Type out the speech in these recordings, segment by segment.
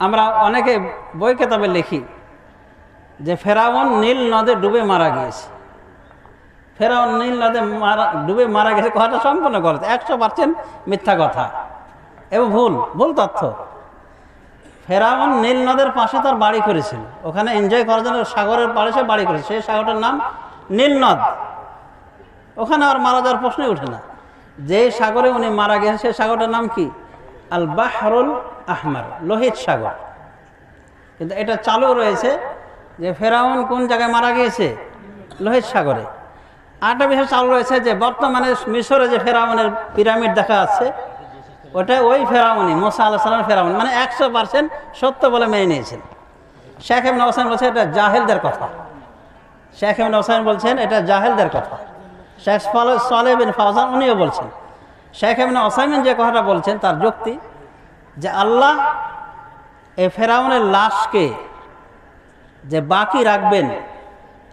আমরা অনেকে বই কেতাবে লিখি যে ফেরাউন নীল নদে ডুবে মারা গিয়েছে। ফেরাউন নীল নদে মারা, ডুবে মারা গেছে কথাটা সম্পূর্ণ গলত। একশো পার্সেন্ট মিথ্যা কথা। এবং ভুল ভুল তথ্য। ফেরাউন নীল নদের পাশে তার বাড়ি করেছিল। ওখানে এনজয় করার জন্য সাগরের পাড়ে সে বাড়ি করেছে। সেই সাগরটার নাম নীল নদ। ওখানে আর মারা যাওয়ার প্রশ্নই ওঠে না। যে সাগরে উনি মারা গেছেন সেই সাগরটার নাম কি? আল বাহরুল আহমার, লোহিত সাগর। কিন্তু এটা চালু রয়েছে যে ফেরাউন কোন জায়গায় মারা গিয়েছে? লোহিত সাগরে। আরেকটা বিষয় চালু রয়েছে যে বর্তমানে মিশরে যে ফেরাউনের পিরামিড দেখা যাচ্ছে, ওটা ওই ফেরাউনি মোসা আল্লাহ সালামের ফেরাউন মানে একশো পার্সেন্ট সত্য বলে মেনে নিয়েছেন। শেখ এমন হোসেন বলছে এটা জাহেলদের কথা। শেখ এমন হোসেন বলছেন এটা জাহেলদের কথা। শেখ সালে বিন ফাউজান উনিও বলছেন। শেখ এমন ওসাইমিন যে কথাটা বলছেন তার যুক্তি যে আল্লাহ এ ফেরাউনের লাশকে যে বাকি রাখবেন,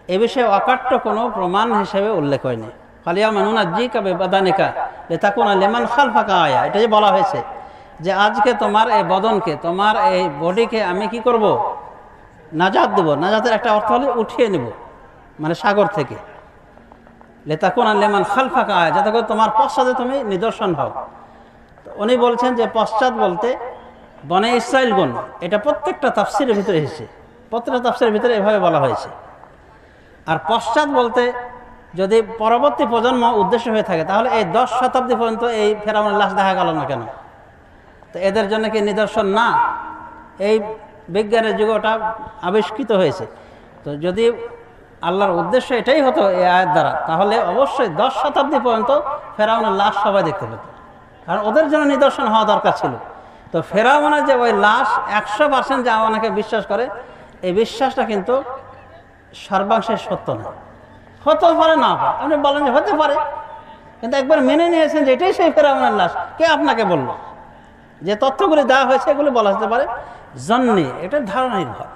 এ বিষয়ে অকাট্য কোনো প্রমাণ হিসেবে উল্লেখ হয়নি। ফালিয়া মানুনা জি কাবে বাদানিকা যে তাকুনা লেমান খাল ফাঁকা আয়া। এটা যে বলা হয়েছে যে আজকে তোমার এই বদনকে, তোমার এই বডিকে আমি কি করব? নাজাত দেবো। নাজাতের একটা অর্থ হলে উঠিয়ে নেব মানে সাগর থেকে। লেতাকুনা লেমান খাল ফাঁকা আয়া, যাতে করে তোমার পশ্চাতে তুমি নিদর্শন হও। উনি বলছেন যে পশ্চাৎ বলতে বনে ইসরায়েলগণ, এটা প্রত্যেকটা তাফসিরের ভিতরে এসেছে। প্রত্যেকটা তাফসিরের ভিতরে এভাবে বলা হয়েছে। আর পশ্চাৎ বলতে যদি পরবর্তী প্রজন্ম উদ্দেশ্য হয়ে থাকে, তাহলে এই দশ শতাব্দী পর্যন্ত এই ফেরাউনের লাশ দেখা গেল না কেন? তো এদের জন্য কি নিদর্শন? না। এই বিজ্ঞানের যুগে ওটা আবিষ্কৃত হয়েছে। তো যদি আল্লাহর উদ্দেশ্য এটাই হতো এই আয়ের দ্বারা, তাহলে অবশ্যই দশ শতাব্দী পর্যন্ত ফেরাউনের লাশ সবাই দেখতে পেত। কারণ ওদের জন্য নিদর্শন হওয়া দরকার ছিল। তো ফেরাউনের যে ওই লাশ একশো পার্সেন্ট যে আমাকে বিশ্বাস করে, এই বিশ্বাসটা কিন্তু সর্বাংশে সত্য না। হতেও পারে না আপনি বলেন যে হতে পারে। কিন্তু একবার মেনে নিয়েছেন যে এটাই সেই ফেরাউনের লাশ। কে আপনাকে বলল? যে তথ্যগুলি দেওয়া হয়েছে, এগুলি বলা যেতে পারে। জন্যে এটা ধারণা নির্ভর